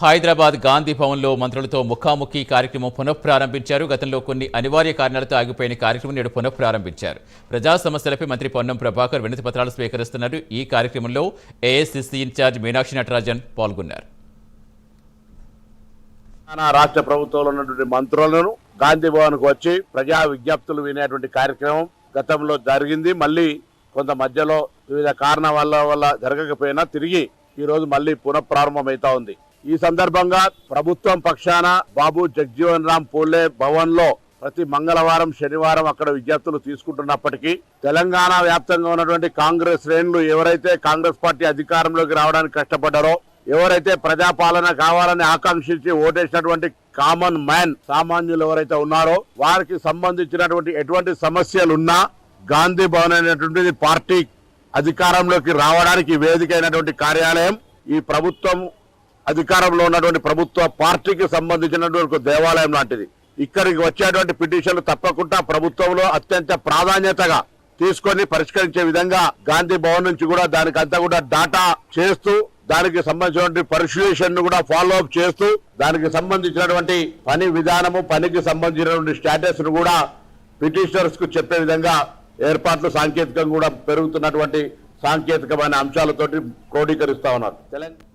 హైదరాబాద్ గాంధీ భవన్లో మంత్రులతో ముఖాముఖి కార్యక్రమం పునఃప్రారంభించారు. గతంలో కొన్ని అనివార్య కారణాలతో ఆగిపోయిన కార్యక్రమం నేడు పునఃప్రారంభించారు. ప్రజా సమస్యలపై మంత్రి పొన్నం ప్రభాకర్ వినతి పత్రాలు స్వీకరిస్తున్నారు. ఈ కార్యక్రమంలో ఏఐసిసి ఇన్ఛార్జ్ మీనాక్షి నటరాజన్ పాల్గొన్నారు. రాష్ట్ర ప్రభుత్వంలో ఉన్నటువంటి మంత్రులను గాంధీ భవన్కు వచ్చి ప్రజా విజ్ఞప్తులు వినేటువంటి కార్యక్రమం గతంలో జరిగింది. మళ్ళీ కొంత మధ్యలో వివిధ కారణాల వల్ల వల్ల జరగకపోయినా తిరిగి ఈ రోజు మళ్ళీ పునఃప్రారంభమైతా ఉంది. ఈ సందర్భంగా ప్రభుత్వం పక్షాన బాబు జగ్జీవన్ రామ్ పోలే భవన్లో ప్రతి మంగళవారం శనివారం అక్కడ విద్యార్థులు తీసుకుంటున్నప్పటికీ తెలంగాణ వ్యాప్తంగా ఉన్నటువంటి కాంగ్రెస్ శ్రేణులు ఎవరైతే కాంగ్రెస్ పార్టీ అధికారంలోకి రావడానికి కష్టపడ్డారో ఎవరైతే ప్రజాపాలన కావాలని ఆకాంక్షించి ఓటేసినటువంటి కామన్ మ్యాన్ సామాన్యులు ఎవరైతే ఉన్నారో వారికి సంబంధించినటువంటి ఎటువంటి సమస్యలు ఉన్నా గాంధీ భవన్ అనేటువంటిది పార్టీ అధికారంలోకి రావడానికి వేదిక అయినటువంటి కార్యాలయం ఈ ప్రభుత్వం అధికారంలో ఉన్నటువంటి ప్రభుత్వ పార్టీకి సంబంధించినటువంటి దేవాలయం లాంటిది. ఇక్కడికి వచ్చేటువంటి పిటిషన్లు తప్పకుండా ప్రభుత్వంలో అత్యంత ప్రాధాన్యతగా తీసుకొని పరిష్కరించే విధంగా గాంధీ భవన్ నుంచి కూడా దానికి అంతా కూడా డాటా చేస్తూ దానికి సంబంధించినటువంటి పరిశులేషన్ కూడా ఫాలో అప్ చేస్తూ దానికి సంబంధించినటువంటి పని విధానము పనికి సంబంధించినటువంటి స్టేటస్ను కూడా పిటిషనర్స్కు చెప్పే విధంగా ఏర్పాట్లు సాంకేతికంగా కూడా పెరుగుతున్నటువంటి సాంకేతికమైన అంశాలతోటి క్రోడీకరిస్తా ఉన్నారు. తెలంగాణ